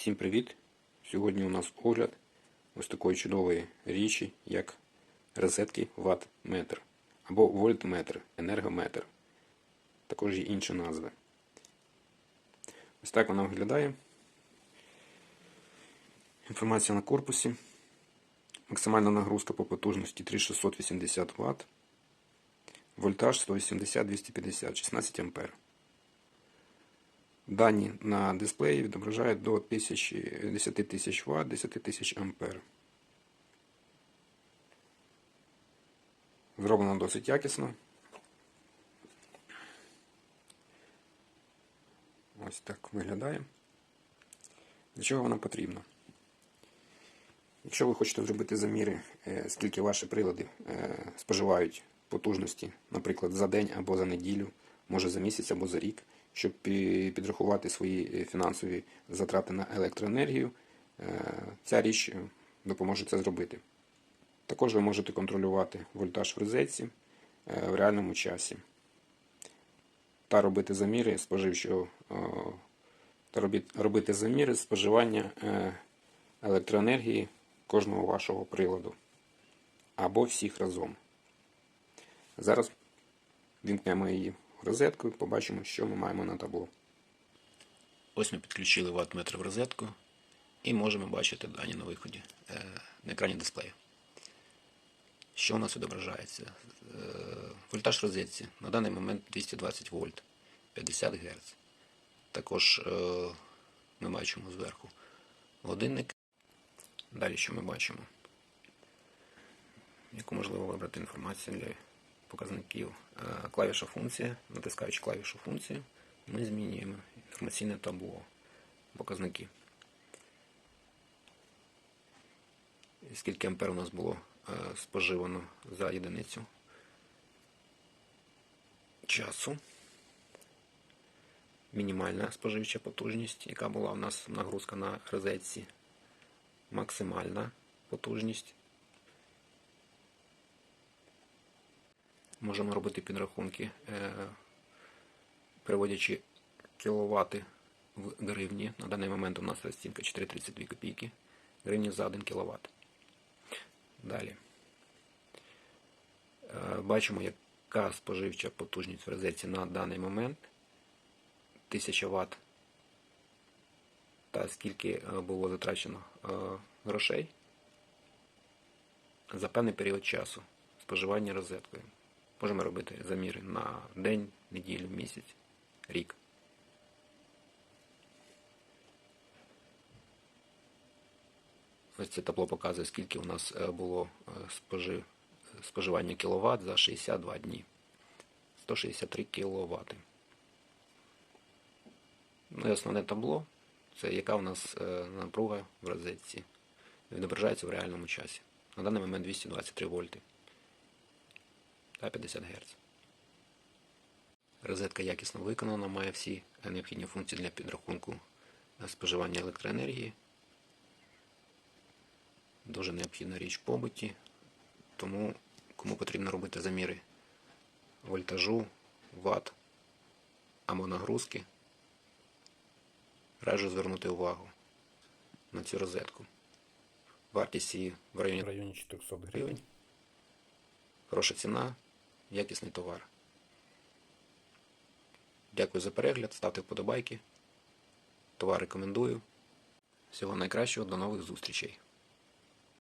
Всім привіт! Сьогодні у нас огляд ось такої чудової річі, як розетки ватт-метр або вольтметр, енергометр. Також є інші назви. Ось так вона виглядає. Інформація на корпусі. Максимальна нагрузка по потужності 3680 Вт. Вольтаж 180-250, 16 А. Дані на дисплеї відображають до 1000, 10 тисяч Вт, 10 тисяч Ампер. Зроблено досить якісно. Ось так виглядає. Для чого вона потрібна? Якщо ви хочете зробити заміри, е, скільки ваші прилади е, споживають потужності, наприклад, за день або за неділю, може за місяць або за рік, щоб підрахувати свої е, фінансові затрати на електроенергію, е, ця річ е, допоможе це зробити. Також ви можете контролювати вольтаж в розетці в реальному часі та робити заміри споживчого та робити заміри споживання електроенергії кожного вашого приладу або всіх разом. Зараз вімкнемо її розетку і побачимо, що ми маємо на табло. Ось ми підключили ваттметр в розетку і можемо бачити дані на виході е, на екрані дисплею. Що у нас відображається? Е, Вольтаж розетці на даний момент 220 вольт 50 Гц. Також е, ми бачимо зверху годинник. Далі що ми бачимо? Яку можливо вибрати інформацію для показників. Е, Клавіша функція. Натискаючи клавішу функцію, ми змінюємо інформаційне табло. Показники. Скільки ампер у нас було е, споживано за одиницю часу. Мінімальна споживча потужність, яка була у нас нагрузка на розетці. Максимальна потужність. Можемо робити підрахунки, е, переводячи кіловати в гривні. На даний момент у нас розцінка 4,32 копійки гривні за 1 кВт. Далі. Е, Бачимо, яка споживча потужність в розетці на даний момент. 1000 Вт. Та скільки е, було затрачено грошей за певний період часу споживання розеткою. Можемо робити заміри на день, неділю, місяць, рік. Ось це табло показує, скільки у нас е, було е, спожи- споживання кіловат за 62 дні. 163 кВт. Ну і основне табло це яка у нас е, напруга в розетці. Відображається в реальному часі. На даний момент 223 вольти та 50 Гц. Розетка якісно виконана, має всі необхідні функції для підрахунку споживання електроенергії. Дуже необхідна річ в побуті, тому кому потрібно робити заміри вольтажу, ватт або нагрузки, раджу звернути увагу на цю розетку. Вартість її В районі 400 гривень. Хороша ціна, якісний товар. Дякую за перегляд, ставте вподобайки. Товар рекомендую. Всього найкращого, до нових зустрічей.